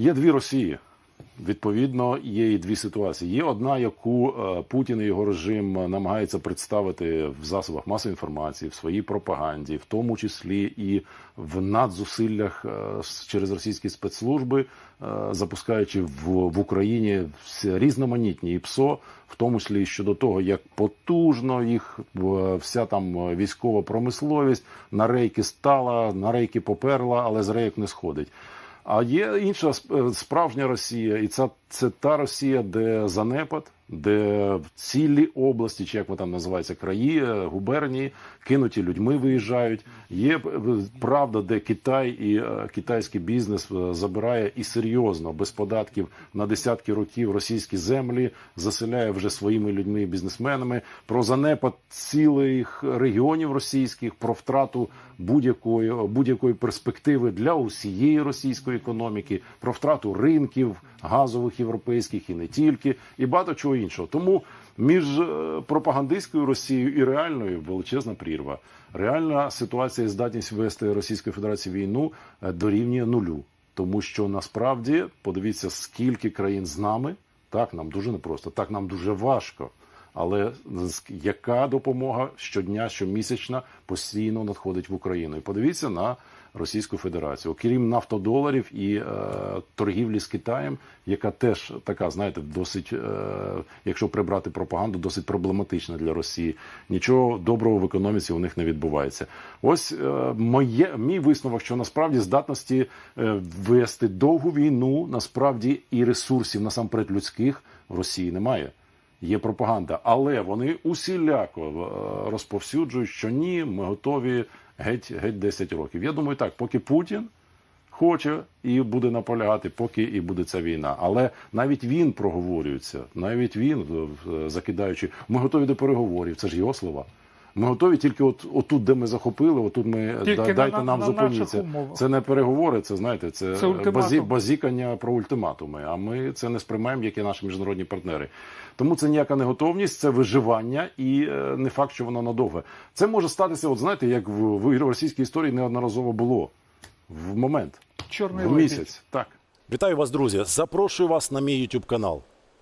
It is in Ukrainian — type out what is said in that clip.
Є дві Росії. Відповідно, є і дві ситуації. Є одна, яку е, Путін і його режим намагається представити в засобах масової інформації, в своїй пропаганді, в тому числі і в надзусиллях е, через російські спецслужби, е, запускаючи в, Україні різноманітні ІПСО, в тому числі щодо того, як потужно їх вся там військова промисловість на рейки стала, на рейки поперла, але з рейок не сходить. А є інша е, справжня Росія, і це, це та Росія, де занепад, де цілі області, чи як вони там називаються, краї, е, губернії, кинуті людьми виїжджають. Є е, правда, де Китай і е, китайський бізнес забирає і серйозно без податків на десятки років російські землі, заселяє вже своїми людьми і бізнесменами. Про занепад цілих регіонів російських, про втрату будь-якої будь-якої перспективи для усієї російської економіки, про втрату ринків газових європейських і не тільки, і багато чого іншого. Тому між е, пропагандистською Росією і реальною величезна прірва. Реальна ситуація і здатність вести Російської Федерації війну е, дорівнює нулю. Тому що насправді подивіться, скільки країн з нами. Так, нам дуже непросто, так нам дуже важко. Але яка допомога щодня, щомісячна постійно надходить в Україну? І подивіться на Російську Федерацію, окрім нафтодоларів і е, торгівлі з Китаєм, яка теж така, знаєте, досить, е, якщо прибрати пропаганду, досить проблематична для Росії. Нічого доброго в економіці у них не відбувається. Ось е, моє мій висновок, що насправді здатності е, вести довгу війну, насправді і ресурсів насамперед людських в Росії немає. Є пропаганда, але вони усіляко е, розповсюджують, що ні, ми готові геть, геть 10 років. Я думаю, так, поки Путін хоче і буде наполягати, поки і буде ця війна. Але навіть він проговорюється, навіть він е, закидаючи, ми готові до переговорів. Це ж його слова. Ми готові тільки от отут, де ми захопили, отут ми Тільки дайте на- нам на зупиніться. Це не переговори, це знаєте, це, Це базі, базікання про ультиматуми. А ми це не сприймаємо, як і наші міжнародні партнери. Тому це ніяка не готовність, це виживання, і е, не факт, що воно надовго. Це може статися, от знаєте, як в, в російській історії неодноразово було в момент, Чорний в лебідь. місяць. Так. Вітаю вас, друзі! Запрошую вас на мій YouTube канал.